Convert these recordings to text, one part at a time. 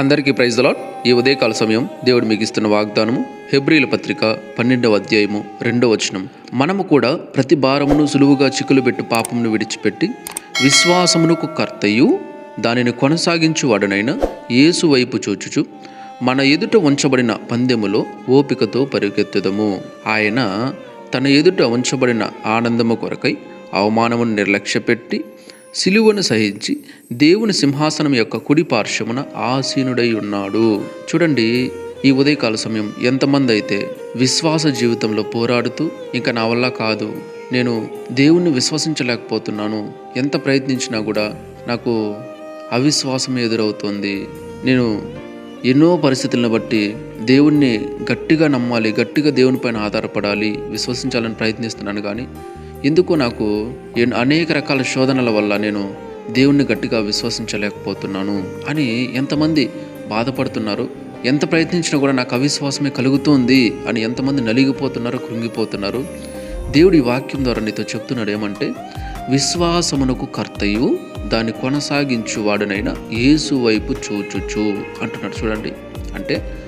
అందరికీ ప్రైజ్ దలాట్ ఈ ఉదయకాల సమయం దేవుడు మీకు ఇస్తున్న వాగ్దానము హెబ్రిల పత్రిక పన్నెండవ అధ్యాయము రెండవ వచనం. మనము కూడా ప్రతి భారమును సులువుగా చిక్కులు పెట్టి పాపమును విడిచిపెట్టి విశ్వాసమునకు కర్తయు దానిని కొనసాగించువాడనైన యేసు వైపు చూచుచు మన ఎదుట ఉంచబడిన పందెములో ఓపికతో పరిగెత్తుదము. ఆయన తన ఎదుట ఉంచబడిన ఆనందము కొరకై అవమానమును నిర్లక్ష్యపెట్టి సిలువను సహించి దేవుని సింహాసనం యొక్క కుడి పార్శ్వమున ఆసీనుడై ఉన్నాడు. చూడండి ఈ ఉదయకాల సమయం ఎంతమంది అయితే విశ్వాస జీవితంలో పోరాడుతూ ఇంకా నా వల్ల కాదు నేను దేవుణ్ణి విశ్వసించలేకపోతున్నాను ఎంత ప్రయత్నించినా కూడా నాకు అవిశ్వాసం ఎదురవుతోంది. నేను ఎన్నో పరిస్థితులను బట్టి దేవుణ్ణి గట్టిగా నమ్మాలి గట్టిగా దేవునిపైన ఆధారపడాలి విశ్వసించాలని ప్రయత్నిస్తున్నాను కానీ ఎందుకు నాకు అనేక రకాల శోధనల వల్ల నేను దేవుణ్ణి గట్టిగా విశ్వసించలేకపోతున్నాను అని ఎంతమంది బాధపడుతున్నారు ఎంత ప్రయత్నించినా కూడా నాకు అవిశ్వాసమే కలుగుతోంది అని ఎంతమంది నలిగిపోతున్నారు కృంగిపోతున్నారు. దేవుడి వాక్యం ద్వారా నీతో చెప్తున్నాడు ఏమంటే విశ్వాసమునకు కర్తయు దాన్ని కొనసాగించువాడునైనా యేసు వైపు చూచుచు అంటున్నాడు. చూడండి అంటే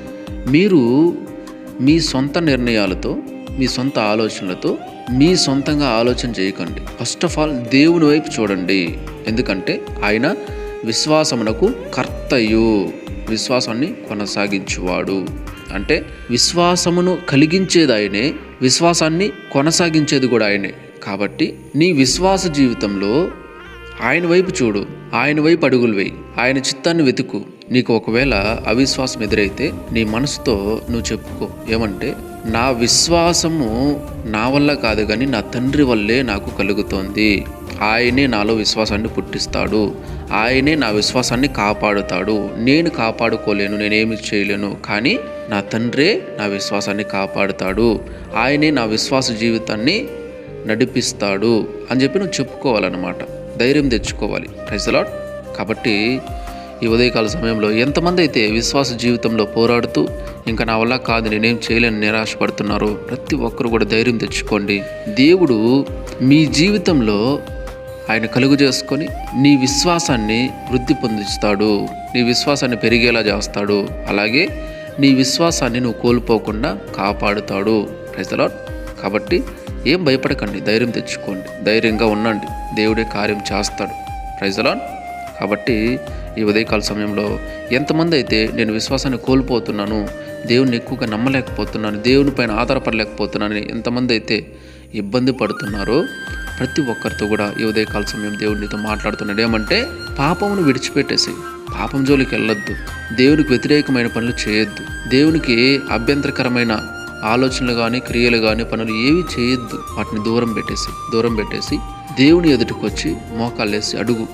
మీరు మీ సొంత నిర్ణయాలతో మీ సొంత ఆలోచనలతో మీ సొంతంగా ఆలోచన చేయకండి. ఫస్ట్ ఆఫ్ ఆల్ దేవుని వైపు చూడండి. ఎందుకంటే ఆయన విశ్వాసమునకు కర్తయు. విశ్వాసాన్ని కొనసాగించువాడు. అంటే విశ్వాసమును కలిగించేది ఆయనే విశ్వాసాన్ని కొనసాగించేది కూడా ఆయనే. కాబట్టి నీ విశ్వాస జీవితంలో ఆయన వైపు చూడు. ఆయన వైపు అడుగులు వేయి. ఆయన చిత్తాన్ని వెతుకు. నీకు ఒకవేళ అవిశ్వాసం ఎదురైతే నీ మనసుతో నువ్వు చెప్పుకో. ఏమంటే నా విశ్వాసము నా వల్ల కాదు కానీ నా తండ్రి వల్లే నాకు కలుగుతోంది. ఆయనే నాలో విశ్వాసాన్ని పుట్టిస్తాడు. ఆయనే నా విశ్వాసాన్ని కాపాడుతాడు. నేను కాపాడుకోలేను నేనేమి చేయలేను. కానీ నా తండ్రే నా విశ్వాసాన్ని కాపాడుతాడు. ఆయనే నా విశ్వాస జీవితాన్ని నడిపిస్తాడు అని చెప్పి నువ్వు చెప్పుకోవాలన్నమాట. ధైర్యం తెచ్చుకోవాలి. ప్రైజలాట్ కాబట్టి ఈ ఉదయకాల సమయంలో ఎంతమంది అయితే విశ్వాస జీవితంలో పోరాడుతూ ఇంకా నా వల్ల కాదు నేనేం చేయలేని నిరాశపడుతున్నారో ప్రతి ఒక్కరు కూడా ధైర్యం తెచ్చుకోండి. దేవుడు మీ జీవితంలో ఆయన కలుగు చేసుకొని నీ విశ్వాసాన్ని వృద్ధి పొందిస్తాడు. నీ విశ్వాసాన్ని పెరిగేలా చేస్తాడు. అలాగే నీ విశ్వాసాన్ని నువ్వు కోల్పోకుండా కాపాడుతాడు. ప్రైజలాట్ కాబట్టి ఏం భయపడకండి ధైర్యం తెచ్చుకోండి. ధైర్యంగా ఉండండి. దేవుడే కార్యం చేస్తాడు. ప్రైజలాన్ కాబట్టి ఈ ఉదయకాల సమయంలో ఎంతమంది అయితే నేను విశ్వాసాన్ని కోల్పోతున్నాను దేవుని ఎక్కువగా నమ్మలేకపోతున్నాను దేవుని పైన ఆధారపడలేకపోతున్నాను ఎంతమంది అయితే ఇబ్బంది పడుతున్నారో ప్రతి ఒక్కరితో కూడా ఈ ఉదయకాల సమయం దేవునితో మాట్లాడుతున్నాడు. ఏమంటే పాపమును విడిచిపెట్టేసి పాపం జోలికి వెళ్ళొద్దు దేవునికి వ్యతిరేకమైన పనులు చేయొద్దు దేవునికి అభ్యంతరకరమైన ఆలోచనలు కానీ క్రియలు కానీ పనులు ఏవి చేయొద్దు. వాటిని దూరం పెట్టేసి దూరం పెట్టేసి దేవుని ఎదుటికి వచ్చి మోకాళ్ళేసి అడుగు.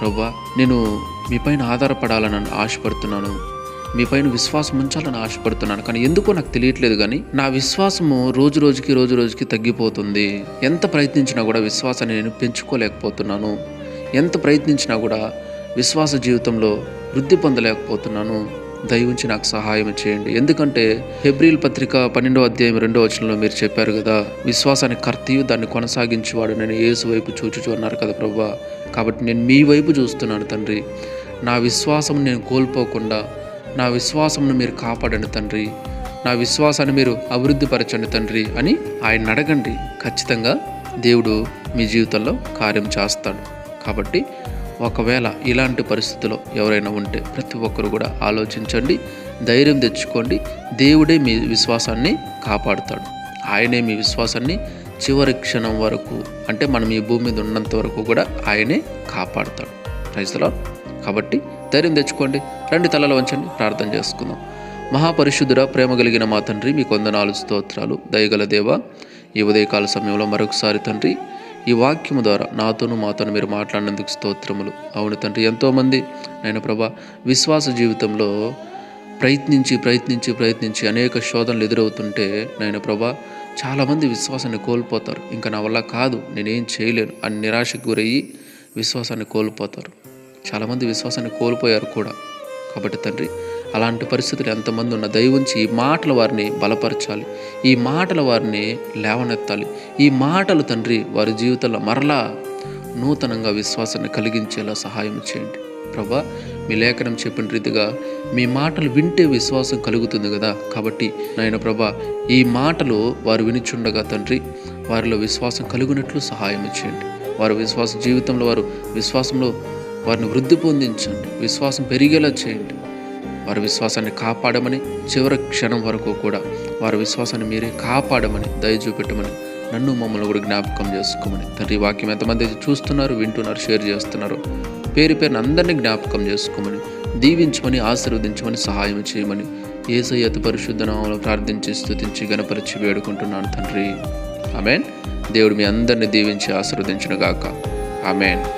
ప్రభా నేను మీపైన ఆధారపడాలని ఆశపడుతున్నాను. మీపైన విశ్వాసం ఉంచాలని ఆశపడుతున్నాను. కానీ ఎందుకో నాకు తెలియట్లేదు కానీ నా విశ్వాసము రోజు రోజుకి రోజు రోజుకి తగ్గిపోతుంది. ఎంత ప్రయత్నించినా కూడా విశ్వాసాన్ని నేను పెంచుకోలేకపోతున్నాను. ఎంత ప్రయత్నించినా కూడా విశ్వాస జీవితంలో వృద్ధి పొందలేకపోతున్నాను. దయవుంచి నాకు సహాయం చేయండి. ఎందుకంటే హెబ్రిల్ పత్రిక పన్నెండో అధ్యాయం రెండో వచనంలో మీరు చెప్పారు కదా విశ్వాసాన్ని కర్తయు దాన్ని కొనసాగించేవాడు నేను ఏసు వైపు చూచుచు అన్నారు కదా ప్రభా కాబట్టి నేను మీ వైపు చూస్తున్నాను తండ్రి. నా విశ్వాసం నేను కోల్పోకుండా నా విశ్వాసంను మీరు కాపాడండి తండ్రి. నా విశ్వాసాన్ని మీరు అభివృద్ధిపరచండి తండ్రి అని ఆయన అడగండి. ఖచ్చితంగా దేవుడు మీ జీవితంలో కార్యం చేస్తాడు. కాబట్టి ఒకవేళ ఇలాంటి పరిస్థితిలో ఎవరైనా ఉంటే ప్రతి ఒక్కరు కూడా ఆలోచించండి ధైర్యం తెచ్చుకోండి. దేవుడే మీ విశ్వాసాన్ని కాపాడుతాడు. ఆయనే మీ విశ్వాసాన్ని చివరి క్షణం వరకు అంటే మనం ఈ భూమి మీద ఉన్నంత వరకు కూడా ఆయనే కాపాడుతాడు. రైతులో కాబట్టి ధైర్యం తెచ్చుకోండి. రెండు తలలు వంచండి. ప్రార్థన చేసుకుందాం. మహాపరిశుద్ధుడ ప్రేమ కలిగిన మా తండ్రి మీ కొందనాలు స్తోత్రాలు. దయగల దేవ ఈ ఉదయకాల సమయంలో మరొకసారి తండ్రి ఈ వాక్యము ద్వారా నాతోను మాతోను మీరు మాట్లాడినందుకు స్తోత్రములు. అవును తండ్రి ఎంతోమంది నేను ప్రభా విశ్వాస జీవితంలో ప్రయత్నించి ప్రయత్నించి ప్రయత్నించి అనేక శోధనలు ఎదురవుతుంటే నేను ప్రభా చాలామంది విశ్వాసాన్ని కోల్పోతారు. ఇంకా నా వల్ల కాదు నేనేం చేయలేను అని నిరాశకు గురయ్యి విశ్వాసాన్ని కోల్పోతారు. చాలామంది విశ్వాసాన్ని కోల్పోయారు కూడా. కాబట్టి తండ్రి అలాంటి పరిస్థితులు ఎంతమంది ఉన్న దయవుంచి ఈ మాటలు వారిని బలపరచాలి. ఈ మాటలు వారిని లేవనెత్తాలి. ఈ మాటలు తండ్రి వారి జీవితంలో మరలా నూతనంగా విశ్వాసాన్ని కలిగించేలా సహాయం చేయండి. ప్రభా మీ లేఖనం చెప్పిన రీతిగా మీ మాటలు వింటే విశ్వాసం కలుగుతుంది కదా? కాబట్టి నాయన ప్రభా ఈ మాటలు వారు వినిచుండగా తండ్రి వారిలో విశ్వాసం కలుగునట్లు సహాయం చేయండి. వారి విశ్వాస జీవితంలో వారు విశ్వాసంలో వారిని వృద్ధి పొందించండి. విశ్వాసం పెరిగేలా చేయండి. వారి విశ్వాసాన్ని కాపాడమని చివరి క్షణం వరకు కూడా వారి విశ్వాసాన్ని మీరే కాపాడమని దయచూపెట్టమని నన్ను మమ్మల్ని కూడా జ్ఞాపకం చేసుకోమని. తండ్రి వాక్యం ఎంతమంది చూస్తున్నారు వింటున్నారు షేర్ చేస్తున్నారు పేరు పేరున అందరినీ జ్ఞాపకం చేసుకోమని దీవించమని ఆశీర్వదించమని సహాయం చేయమని ఏసయ్య అతి పరిశుద్ధ నామంలో ప్రార్థించి స్థుతించి గణపరిచి వేడుకుంటున్నాను తండ్రి. ఆమెన్. దేవుడు మీ అందరిని దీవించి ఆశీర్వదించిన గాక ఆమెన్.